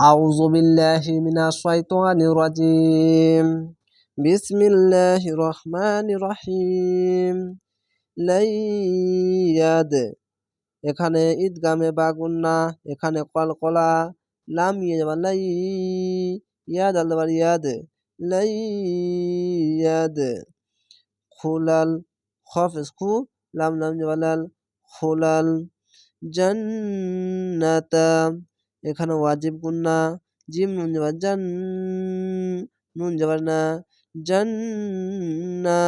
أعوذ بالله من الشيطان الرجيم بسم الله الرحمن الرحيم লাইয়াদ এখানে ঈদগামে বাগুন্না এখানে কলকলা লাম ইয়ে যাবার লাই ইয়াদ আল্লাবার ইয়াদ লাইয়াদ খুলাল খফেস খু লাম লাম যাবালাল খুলাল জান্নাতা এখানে ওয়াজিব গুন্না জিম নুন যাবার জান নুন যাবার না জান্না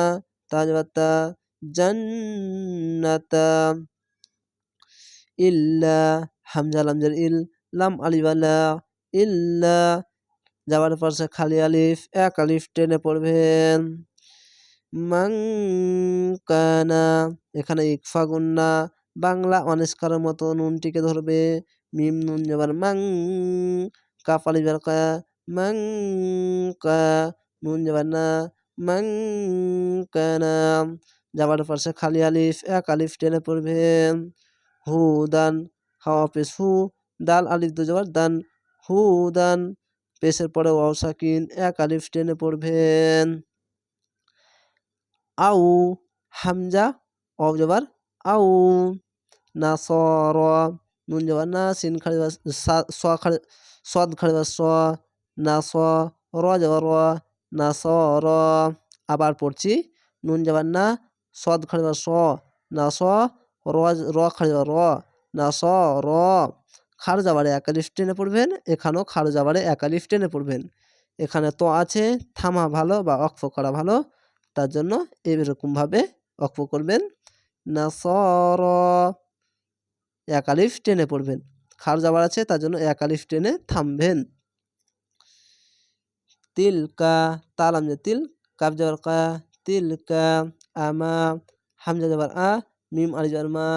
তা যাবার তা জান্নাতা ইল্লা হামজা লামজার ইল, লাম আলিবালা ইল্লা যাবার পাশে খালি আলিফ, এক আলিফ টেনে পড়বেন। মাংকানা এখানে ইকফা গুন্না বাংলা অনিষ্কারের মতো নুনটিকে ধরবে। মিম নুন যাবার মাং কাফ আলিফ যাবার কা মাং কা নুন যাবার না মাং কানা যাবার পাশে খালি আলিফ এক আলিফ টেনে পড়বেন হু, দান হাওয়া পেশ হু, দাল, আলিফ, দু যাবার দান, হু, দান, পেশের পরে ওয়াও, সাকিন, এক আলিফ টেনে পড়বেন আউ, হামজা অব যাবার আউ, নাসর নুন যাবার না সিন খাড়ি স খাড়ি সদ খাড়ি স না স র যাবার র না স র আবার পড়ছি নুন যাবার না সদ খাড়ি স না স র র খাড়ি র না স র খাড় যাবারে একালিফ টেনে পড়বেন এখানেও খাড় যাবারে একালিফ টেনে পড়বেন এখানে তো আছে থামা ভালো বা অক্ষ করা ভালো তার জন্য এরকমভাবে অক্ষ করবেন না সর একালিফ টেনে পড়বেন। খার যাবার আছে, তার জন্য একালিফ টেনে থামবেন। তিলকা তালাম যে তিল কাপ যাবার কা, তিলকা, আমা, হামজা যাবার আ, মিম আলি যাবার মা,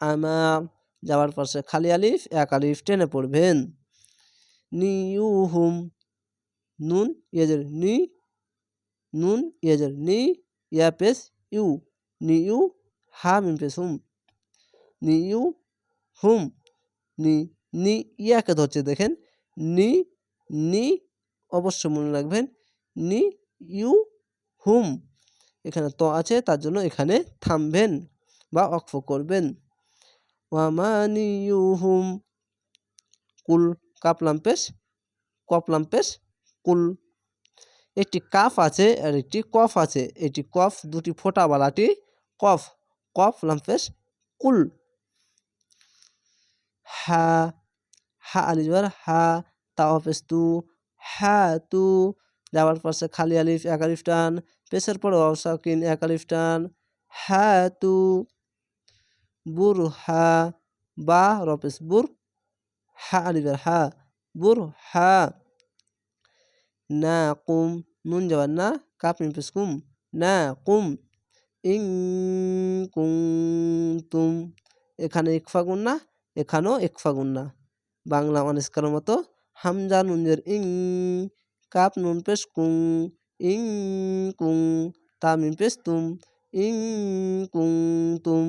আমা যাওয়ার পাশে খালি আলিফ, এক আলিফ টেনে পড়বেন। নিউহুম, নুন ইয়েজের নি, নুন ইয়েজের নি, ইয়া পেস ইউ নি ইউ হা, মিম পেস হুম। নি ইউ হুম, নি নি, ইয়াকে ধরছে, দেখেন। নি নি, অবশ্য মনে রাখবেন, নি, ইউ, হুম, এখানে ত আছে, তার জন্য এখানে থামবেন বা অক্ষ করবেন। ওয়ামানিউহুম কুল, কাপলাম পেশ, কপলাম পেশ, কুল। একটি কাফ আছে আর একটি কফ আছে, এটি কফ, দুটি ফোটাওয়ালাটি কফ কফ লাম্পেশ কুল। হা হা আলিজবার হা তা অফেস তু হা তু যাওয়ার পাশে খালি আলিফ, এক আলিফ টান পেশের পরে অসাকিন এক আলিফ টান হা তু বুর হা বা রপেস বুর হা আলিফের হা বুর হা না, কুম, নুন যাবার না, কাপ পেস কুম, না, কুম, ইং, কুম, তুম, এখানে ইকফা গুন্না এখানেও ইকফা গুন্না বাংলা অনিষ্কার মতো, হামজা নুনজের ইং, কাপ নুন পেশ কুং, ইং কুং, তামিম পেশ তুম, ইং কুং তুম।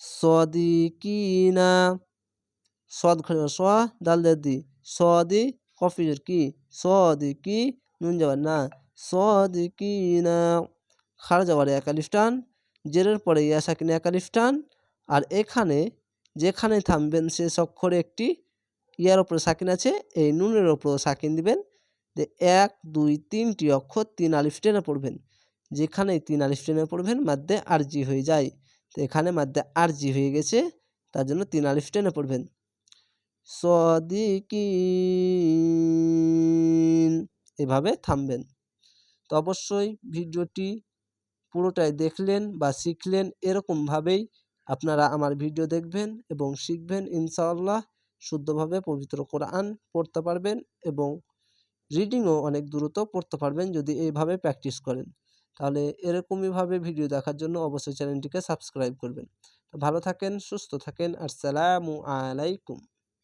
সদিকিনা সদ খড়ি স দি। সদি কফিজের কি? সদি কি? নুন যাবার না। সদিকিনা খাড় যাবার একালিফটান, জেরের পরে ইয়াসাকিন একালিফটান আর এখানে যেখানে থামবেন সে অক্ষরে একটি ইয়ার ওপরে সাকিন আছে, এই নুনের ওপরেও সাকিন দিবেন। যে এক, দুই তিনটি অক্ষর, তিন আলিফ টেনে পড়বেন। যেখানে তিন আলিফ টেনে পড়বেন, মাধ্যে আরজি হয়ে যায়। তো এখানে মাধ্যে আরজি হয়ে গেছে, তার জন্য তিন আলিফ টেনে পড়বেন। সদিকিন, এভাবে থামবেন। তো অবশ্যই ভিডিওটি পুরোটাই দেখলেন বা শিখলেন এরকমভাবেই আপনারা আমার ভিডিও দেখবেন এবং শিখবেন, ইনশাআল্লাহ শুদ্ধভাবে পবিত্র কোরআন পড়তে পারবেন এবং রিডিংও অনেক দ্রুত পড়তে পারবেন যদি এইভাবে প্র্যাকটিস করেন। তাহলে এরকমইভাবে ভিডিও দেখার জন্য অবশ্যই চ্যানেলটিকে সাবস্ক্রাইব করবেন। ভালো থাকেন, সুস্থ থাকেন, আসসালামু আলাইকুম।